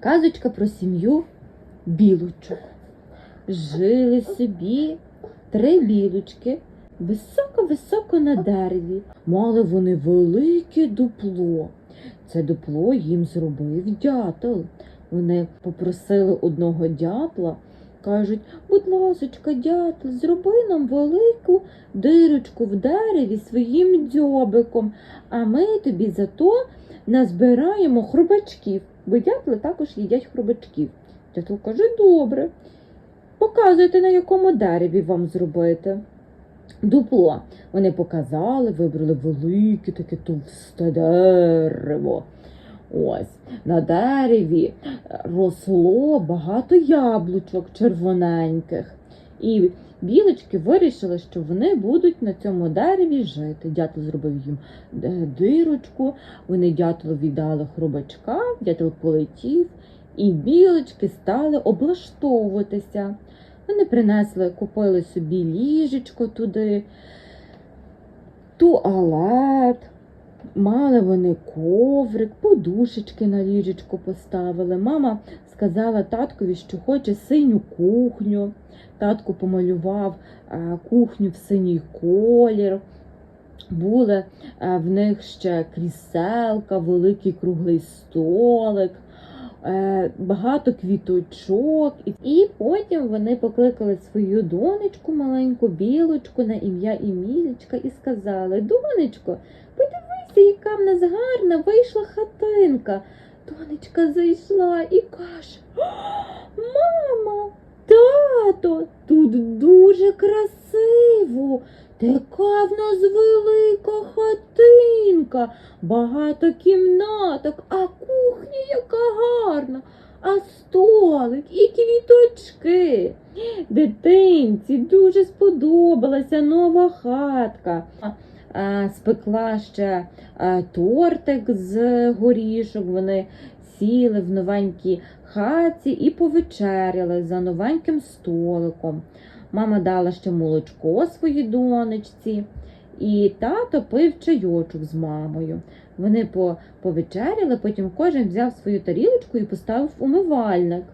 Казочка про сім'ю білочок. Жили собі три білочки високо-високо на дереві. Мали вони велике дупло. Це дупло їм зробив дятел. Вони попросили одного дятла, кажуть, будь ласочка, дятел, зроби нам велику дирочку в дереві своїм дзьобиком, а ми тобі зато назбираємо хробачків, бо дятли також їдять хробачків. Дятел каже, добре. Показуйте, на якому дереві вам зробити. Дупло. Вони показали, вибрали велике таке товсте дерево. Ось на дереві росло багато яблучок червоненьких. І білочки вирішили, що вони будуть на цьому дереві жити. Дятел зробив їм е, дирочку, вони дятелу віддали хробачка, дятел полетів, і білочки стали облаштовуватися. Вони принесли, купили собі ліжечко туди, туалет. Мали вони коврик, подушечки на ліжечко поставили. Мама сказала таткові, що хоче синю кухню. Татко помалював е, кухню в синій колір. Були е, в них ще кріселка, великий круглий столик, е, багато квіточок. І- потім вони покликали свою донечку, маленьку білочку на ім'я Емілічка і сказали: Донечко, подивися, яка в нас гарна вийшла хатинка. Донечка зайшла і каже: «О, Мама, тато, тут дуже красиво. Така в нас велика хатинка, багато кімнаток, а кухня яка гарна, а столик і квіточки. Дитинці дуже сподобалася нова хатка. А, Спекла ще тортик з горішок. Вони сіли в новенькій хаті і повечеряли за новеньким столиком. Мама дала ще молочко своїй донечці, і тато пив чайочок з мамою. Вони повечеряли, потім кожен взяв свою тарілочку і поставив умивальник.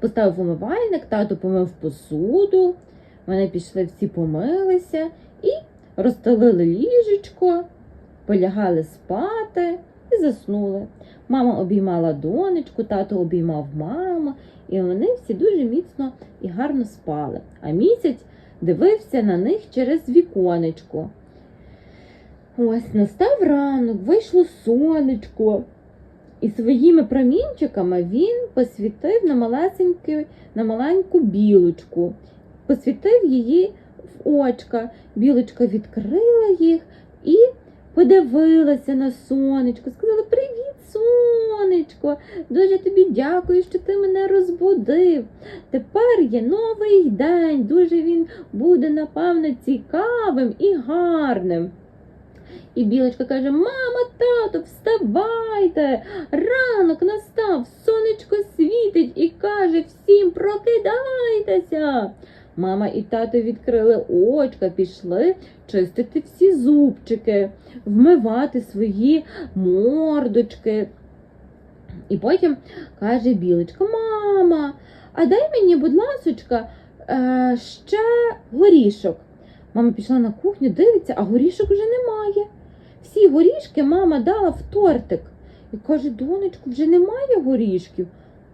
Поставив умивальник, тато помив посуду. Вони пішли всі помилися розстелили ліжечко, полягали спати і заснули. Мама обіймала донечку, тато обіймав маму, і вони всі дуже міцно і гарно спали. А місяць дивився на них через віконечко. Ось настав ранок, вийшло сонечко, і своїми промінчиками він посвітив на на маленьку білочку, посвітив її в очка. Білочка відкрила їх і подивилася на сонечко, сказала: Привіт, сонечко! Дуже тобі дякую, що ти мене розбудив. Тепер є новий день, дуже він буде, напевно, цікавим і гарним. І білочка каже: Мама, тато, вставайте! Ранок настав, сонечко світить і каже всім прокидайтеся. Мама і тато відкрили очка, пішли чистити всі зубчики, вмивати свої мордочки. І потім каже білочка: Мама, а дай мені, будь ласочка, е, ще горішок. Мама пішла на кухню, дивиться, а горішок вже немає. Всі горішки мама дала в тортик. І каже, донечку, вже немає горішків.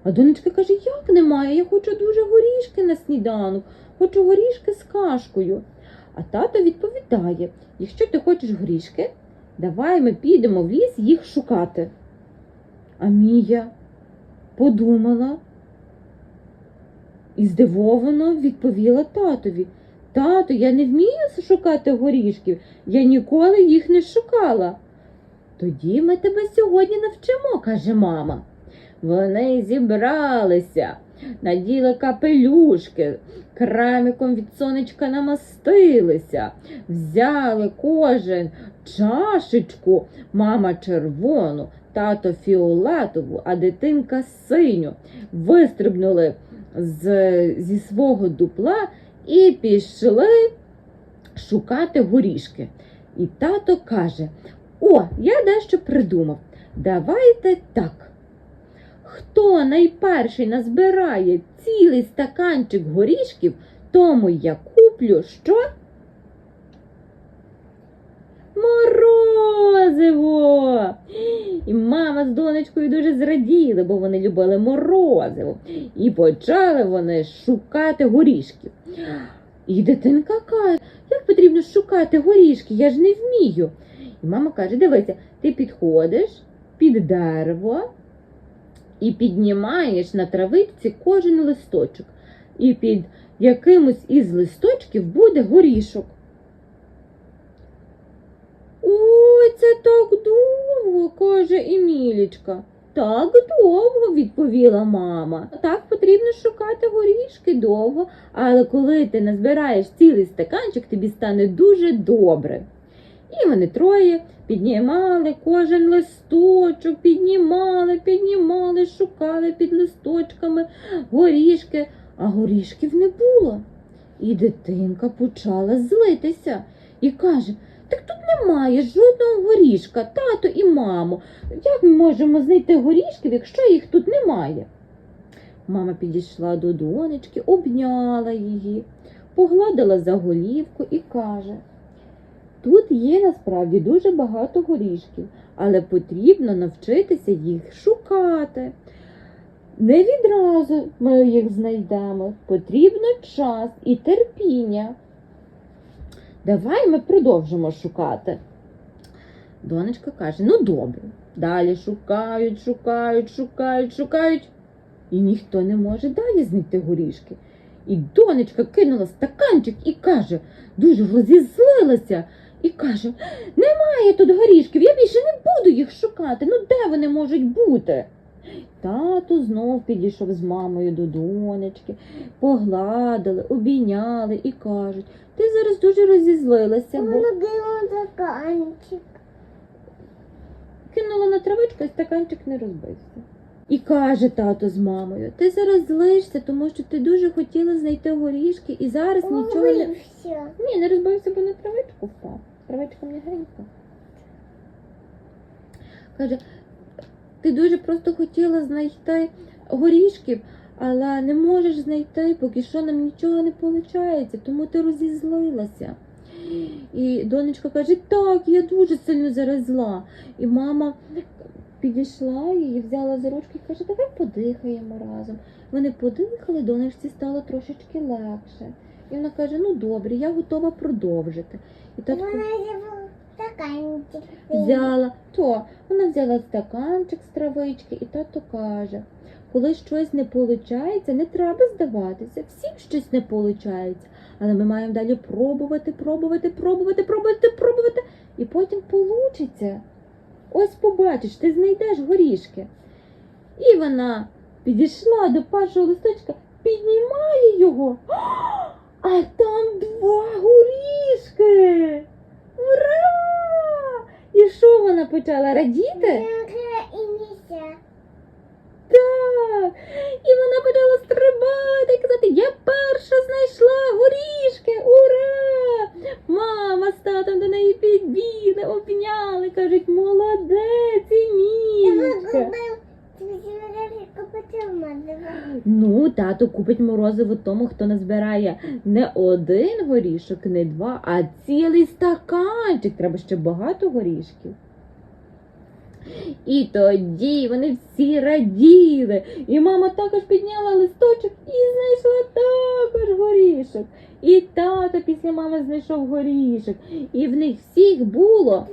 А донечка каже, як немає? Я хочу дуже горішки на сніданок, хочу горішки з кашкою. А тато відповідає: якщо ти хочеш горішки, давай ми підемо в ліс їх шукати. А Мія подумала і здивовано відповіла татові. Тато, я не вмію шукати горішків, я ніколи їх не шукала. Тоді ми тебе сьогодні навчимо, каже мама. Вони зібралися, наділи капелюшки, кремиком від сонечка намастилися, взяли кожен чашечку, мама червону, тато фіолетову, а дитинка синю. Вистрибнули з, зі свого дупла і пішли шукати горішки. І тато каже: О, я дещо придумав. Давайте так. Хто найперший назбирає цілий стаканчик горішків, тому я куплю що? Морозиво! І мама з донечкою дуже зраділи, бо вони любили морозиво. І почали вони шукати горішків. І дитинка каже, як потрібно шукати горішки, я ж не вмію. І мама каже: дивися, ти підходиш під дерево і піднімаєш на травичці кожен листочок. І під якимось із листочків буде горішок. Ой, це так довго, каже Емілічка. Так довго, відповіла мама. Так потрібно шукати горішки довго, але коли ти назбираєш цілий стаканчик, тобі стане дуже добре. І вони троє піднімали кожен листочок, піднімали, піднімали, шукали під листочками горішки, а горішків не було. І дитинка почала злитися і каже: Так тут немає жодного горішка, тато і мамо. Як ми можемо знайти горішків, якщо їх тут немає? Мама підійшла до донечки, обняла її, погладила за голівку і каже: Тут є насправді дуже багато горішків, але потрібно навчитися їх шукати. Не відразу ми їх знайдемо, потрібно час і терпіння. Давай ми продовжимо шукати. Донечка каже: ну добре. Далі шукають, шукають, шукають, шукають. І ніхто не може далі знайти горішки. І донечка кинула стаканчик і каже, дуже розізлилася, і каже: Немає тут горішків, я більше не буду їх шукати. Ну де вони можуть бути? Тато знов підійшов з мамою до донечки, погладили, обійняли і кажуть, ти зараз дуже розізлилася, бо стаканчик. кинула на травичку і стаканчик не розбився. І каже тато з мамою, ти зараз злишся, тому що ти дуже хотіла знайти горішки і зараз нічого не. Ні, не розбився, бо на травичку впав. Травичка м'ягенька. Каже, ти дуже просто хотіла знайти горішків, але не можеш знайти, поки що нам нічого не виходить, тому ти розізлилася. І донечка каже, так, я дуже сильно зараз зла. І мама підійшла її, взяла за ручки і каже, давай подихаємо разом. Вони подихали, донечці стало трошечки легше. І вона каже: ну добре, я готова продовжити. І татко стаканчик. взяла то, вона взяла стаканчик з травички, і тато каже: коли щось не виходить, не треба здаватися. Всім щось не виходить. Але ми маємо далі пробувати, пробувати, пробувати, пробувати, пробувати, і потім вийде. Ось побачиш, ти знайдеш горішки. І вона підійшла до першого листочка, піднімає його. А там два горішки. Ура! І що вона почала радіти? Так. І вона почала стрибати і казати: Я перша знайшла горішки! Ура! Мама з татом до неї підбігли, обняли, кажуть, молодець, Я Емілічка. купив. Ти купив морозиво. Ну, тато купить морозиво тому, хто назбирає не один горішок, не два, а цілий стаканчик. Треба ще багато горішків. І тоді вони всі раділи. І мама також підняла листочок і знайшла також горішок. І тато після мами знайшов горішок. І в них всіх було.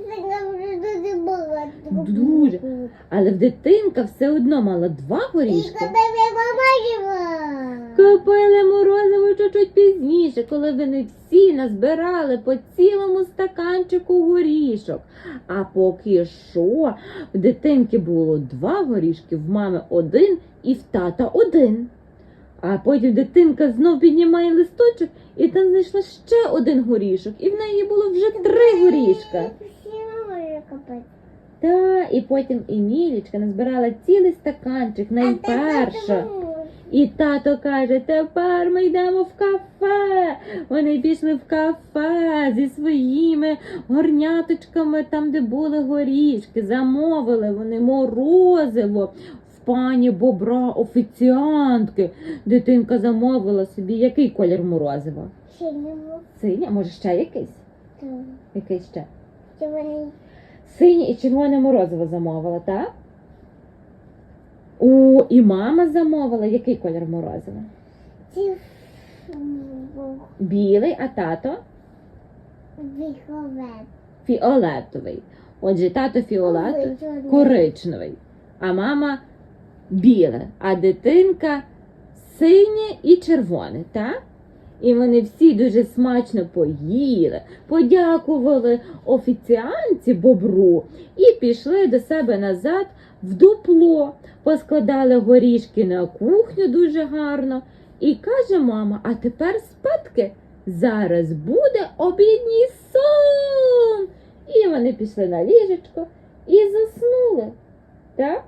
Дуже. Але в дитинка все одно мала два горішки. Купили морозиво чуть-чуть пізніше, коли вони всі назбирали по цілому стаканчику горішок. А поки що в дитинки було два горішки, в мами один і в тата один. А потім дитинка знов піднімає листочок і там знайшла ще один горішок, і в неї було вже три горішка. Та, і потім Емілічка назбирала цілий стаканчик найперша. І тато каже, тепер ми йдемо в кафе. Вони пішли в кафе зі своїми горняточками, там, де були горішки, замовили вони морозиво в пані бобра офіціантки. Дитинка замовила собі який колір морозива? Синьому. Синій, а може ще якийсь? Там. Який ще? Червоний. Синє і червоне морозиво замовила, так? О, і мама замовила який колір морозива? Білий, а тато Фіолетовий. фіолетовий. Отже, тато фіолетовий, коричневий, а мама біле, а дитинка синє і червоне, так? І вони всі дуже смачно поїли, подякували офіціанці бобру і пішли до себе назад в дупло, поскладали горішки на кухню дуже гарно. І каже мама: а тепер спадки, зараз буде обідній сон. І вони пішли на ліжечко і заснули. Так?